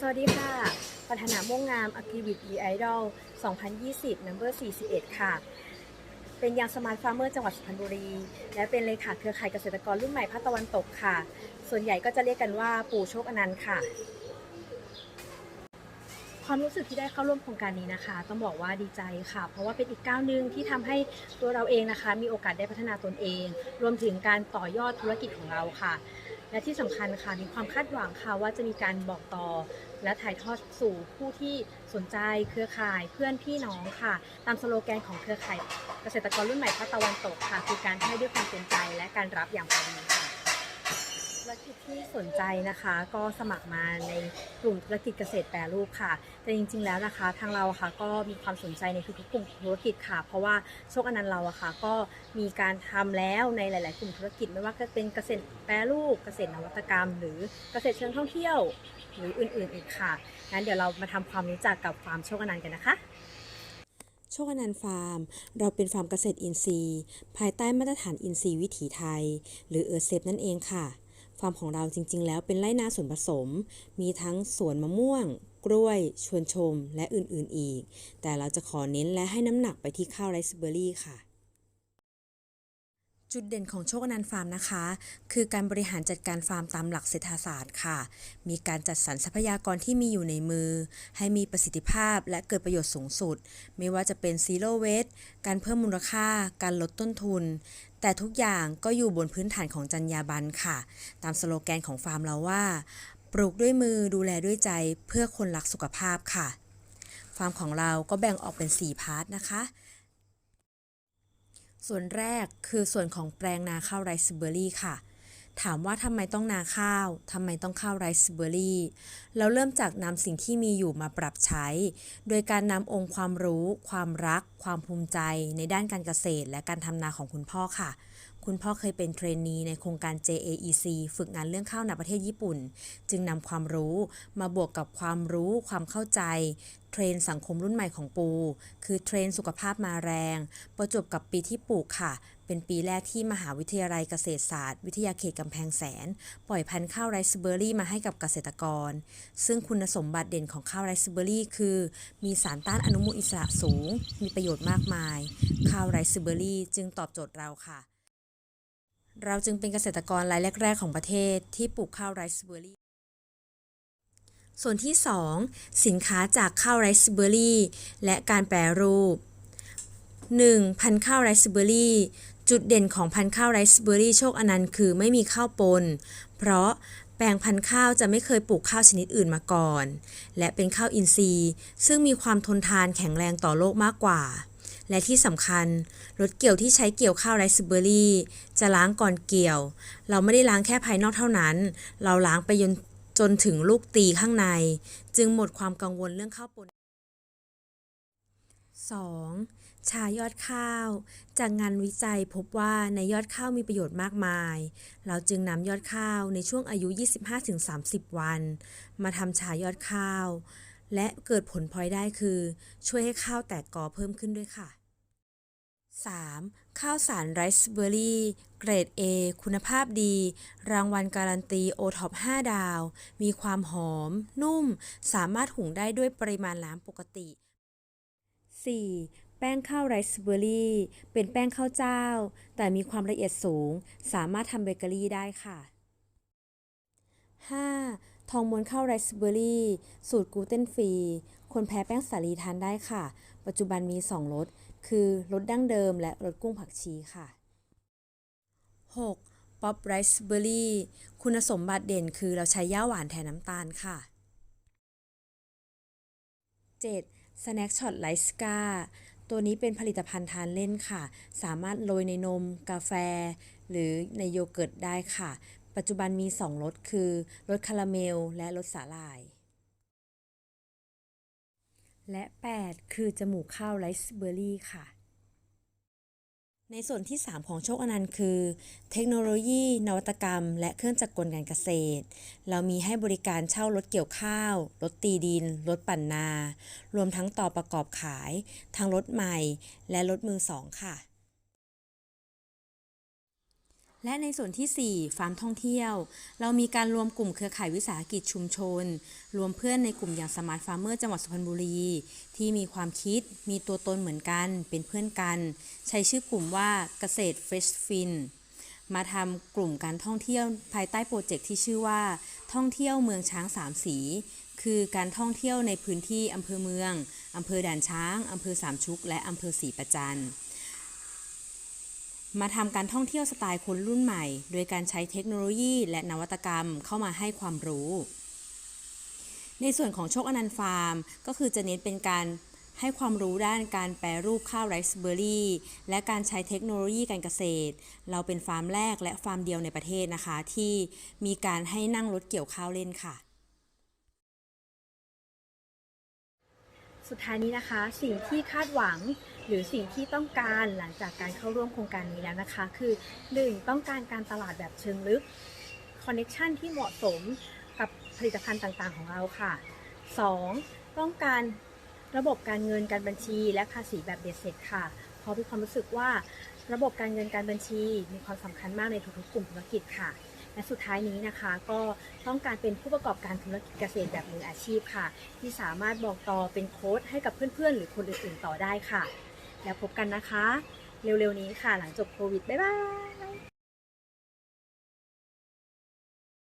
สวัสดีค่ะ ปัฒนาม่วงงาม a g r i b i t e Idol 2020 Number 41 ค่ะ เป็นยางสมาร์ทฟาร์มเมอร์จังหวัดสุพรรณบุรี และเป็นเลขาเครือข่ายเกษตรกรรุ่นใหม่ภาคตะวันตกค่ะ ส่วนใหญ่ก็จะเรียกกันว่าปู่โชคอนันต์ค่ะ ความรู้สึกที่ได้เข้าร่วมโครงการนี้นะคะ ต้องบอกว่าดีใจค่ะ เพราะว่าเป็นอีกก้าวหนึ่งที่ทำให้ตัวเราเองนะคะ มีโอกาสได้พัฒนาตนเอง รวมถึงการต่อยอดธุรกิจของเราค่ะ และที่สำคัญค่ะมีความคาดหวังค่ะว่าจะมีการบอกต่อ และถ่ายทอดสู่ผู้ที่สนใจเครือข่ายเพื่อนพี่น้องค่ะ ตามสโลแกนของเครือข่ายเกษตรกรรุ่นใหม่ภาคตะวันตกค่ะคือการให้ด้วยความเต็มใจและการรับอย่างพอดีค่ะ ธุรกิจที่สนใจนะคะ ก็สมัครมาในกลุ่มธุรกิจเกษตรแปรรูปค่ะ แต่จริง ๆ แล้วนะคะ ทางเราค่ะก็มีความสนใจในทุกๆกลุ่มธุรกิจค่ะ เพราะว่าโชคอนันต์เราอะค่ะ ก็มีการทำแล้วในหลาย ๆ กลุ่มธุรกิจไม่ว่าจะเป็นเกษตรแปรรูปเกษตรนวัตกรรม หรือเกษตรเชิงท่องเที่ยว หรืออื่น ๆ อีกค่ะงั้นเดี๋ยวเรามาทำความรู้จักกับฟาร์มโชคอนันต์กันนะคะโชคอนันต์ฟาร์ม เราเป็นฟาร์มเกษตรอินทรีย์ ภายใต้มาตรฐานอินทรีย์วิถีไทย หรือเออเซฟนั่นเองค่ะ ฟาร์มของเราจริง ๆ แล้วเป็นไร่นาส่วนผสม มีทั้งสวนมะม่วง กล้วย ชวนชม และอื่นๆอีก แต่เราจะขอเน้นและให้น้ำหนักไปที่ข้าวไรซ์เบอร์รี่ค่ะจุดเด่นของโชคอนันต์ฟาร์มนะคะ คือการบริหารจัดการฟาร์มตามหลักเศรษฐศาสตร์ค่ะ มีการจัดสรรทรัพยากรที่มีอยู่ในมือ ให้มีประสิทธิภาพและเกิดประโยชน์สูงสุด ไม่ว่าจะเป็นซีโร่เวสการเพิ่มมูลค่า การลดต้นทุน แต่ทุกอย่างก็อยู่บนพื้นฐานของจรรยาบรรณค่ะ ตามสโลแกนของฟาร์มเราว่า ปลูกด้วยมือดูแลด้วยใจเพื่อคนรักสุขภาพค่ะ ฟาร์มของเราก็แบ่งออกเป็น 4 พาร์ทนะคะ ส่วนแรกคือส่วนของแปลงนาข้าวไรซ์เบอร์รี่ค่ะ ถามว่าทำไมต้องนาข้าวทำไมต้องข้าวไรซ์เบอร์รี่ เราเริ่มจากนำสิ่งที่มีอยู่มาปรับใช้ โดยการนำองค์ความรู้ ความรัก ความภูมิใจ ในด้านการเกษตร และการทำนาของคุณพ่อค่ะ คุณพ่อเคยเป็นเทรนนีในโครงการ JAEC ฝึกงานเรื่องข้าวในประเทศญี่ปุ่น จึงนำความรู้มาบวกกับความรู้ความเข้าใจ เทรนสังคมรุ่นใหม่ของปู คือเทรนสุขภาพมาแรง ประจบกับปีที่ปลูกค่ะ เป็นปีแรกที่มหาวิทยาลัยเกษตรศาสตร์ วิทยาเขตกำแพงแสน ปล่อยพันธุ์ข้าวไรซ์เบอร์รี่มาให้กับเกษตรกร ซึ่งคุณสมบัติเด่นของข้าวไรซ์เบอร์รี่คือ มีสารต้านอนุมูลอิสระสูง มีประโยชน์มากมาย ข้าวไรซ์เบอร์รี่จึงตอบโจทย์เราค่ะ เราจึงเป็นเกษตรกรรายแรก ๆ ของประเทศที่ปลูกข้าวไรซ์เบอร์รี่ส่วนที่ 2 สินค้าจากข้าวไรซ์เบอร์รี่และการแปรรูป 1. พันธุ์ข้าวไรซ์เบอร์รี่จุดเด่นของพันธุ์ข้าวไรซ์เบอร์รี่โชคอนันต์คือไม่มีข้าวปน เพราะแปลงพันธุ์ข้าวจะไม่เคยปลูกข้าวชนิดอื่นมาก่อน และเป็นข้าวอินทรีย์ ซึ่งมีความทนทานแข็งแรงต่อโลกมากกว่า และที่สำคัญ รถเกี่ยวที่ใช้เกี่ยวข้าวไรซ์เบอร์รี่ จะล้างก่อนเกี่ยว เราไม่ได้ล้างแค่ภายนอกเท่านั้น เราล้างไปจนจนถึงลูกตีข้างใน จึงหมดความกังวลเรื่องข้าวปน 2. ชายอดข้าว จากงานวิจัยพบว่าในยอดข้าวมีประโยชน์มากมาย เราจึงนำยอดข้าวในช่วงอายุ 25-30 วัน มาทำชายอดข้าว และเกิดผลพลอยได้คือ ช่วยให้ข้าวแตกกอเพิ่มขึ้นด้วยค่ะ 3. ข้าวสารไรซ์เบอร์รี่ เกรด A คุณภาพดี รางวัลการันตีโอท็อป5ดาว มีความหอม นุ่ม สามารถหุงได้ด้วยปริมาณน้ำปกติ 4. แป้งข้าวไรซ์เบอร์รี่ เป็นแป้งข้าวเจ้า แต่มีความละเอียดสูง สามารถทำเบเกอรี่ได้ค่ะ 5. ทองม้วนข้าวไรซ์เบอร์รี่ สูตรกลูเตนฟรี คนแพ้แป้งสาลีทานได้ค่ะ ปัจจุบันมี 2 รส คือรสดั้งเดิมและรสกุ้งผักชีค่ะ 6. ป๊อปไรซ์เบอร์รี่ คุณสมบัติเด่นคือเราใช้ย่าหวานแทนน้ำตาลค่ะ 7. Snack Shot l i c e c a ตัวนี้เป็นผลิตภัณฑ์ทานเล่นค่ะ สามารถโรยในนม กาแฟ หรือในโยเกิร์ตได้ค่ะ ปัจจุบันมี 2 รสคือรสคาราเมล และรสสาหร่าย และ 8 คือจมูกข้าวไรซ์เบอร์รี่ค่ะ ในส่วนที่ 3 ของโชคอนันต์คือ เทคโนโลยี นวัตกรรม และเครื่องจักรกลการเกษตร เรามีให้บริการเช่ารถเกี่ยวข้าว รถตีดิน รถปั่นนา รวมทั้งต่อประกอบขาย ทั้งรถใหม่ และรถมือสองค่ะ และในส่วนที่ 4 ฟาร์มท่องเที่ยว เรามีการรวมกลุ่มเครือข่ายวิสาหกิจชุมชน รวมเพื่อนในกลุ่มอย่างสมาร์ทฟาร์มเมอร์จังหวัดสุพรรณบุรี ที่มีความคิด มีตัวตนเหมือนกัน เป็นเพื่อนกัน ใช้ชื่อกลุ่มว่าเกษตรเฟสฟินมาทำกลุ่มการท่องเที่ยวภายใต้โปรเจกต์ที่ชื่อว่า ท่องเที่ยวเมืองช้างสามสี คือการท่องเที่ยวในพื้นที่อำเภอเมืองอำเภอด่านช้างอำเภอสามชุก และอำเภอศรีประจันทร์ มาทำการท่องเที่ยวสไตล์คนรุ่นใหม่ โดยการใช้เทคโนโลยีและนวัตกรรมเข้ามาให้ความรู้ ในส่วนของโชคอนันต์ฟาร์ม ก็คือจะเน้นเป็นการให้ความรู้ด้านการแปรรูปข้าวไรซ์เบอร์รี่ และการใช้เทคโนโลยีการเกษตร เราเป็นฟาร์มแรกและฟาร์มเดียวในประเทศนะคะ ที่มีการให้นั่งรถเกี่ยวข้าวเล่นค่ะ สุดท้ายนี้นะคะ สิ่งที่คาดหวังหรือสิ่งที่ต้องการหลังจากการเข้าร่วมโครงการนี้แล้วนะคะ คือ 1. ต้องการการตลาดแบบเชิงลึกคอนเน็ชันที่เหมาะสมกับผลิตภัณฑ์ต่างๆ ของเราค่ะ 2. ต้องการระบบการเงินการบัญชี และภาษีแบบเบ็ดเสร็จค่ะเพราะมีความรู้สึกว่าระบบการเงินการบัญชีมีความสำคัญมากในทุกๆกลุ่มธุรกิจค่ะ และสุดท้ายนี้นะคะ ก็ต้องการเป็นผู้ประกอบการธุรกิจเกษตรแบบมืออาชีพค่ะ ที่สามารถบอกต่อเป็นโค้ดให้กับเพื่อนๆ หรือคนอื่นๆต่อได้ค่ะ แล้วพบกันนะคะ เร็วๆนี้ค่ะ หลังจบโควิดบ๊ายบาย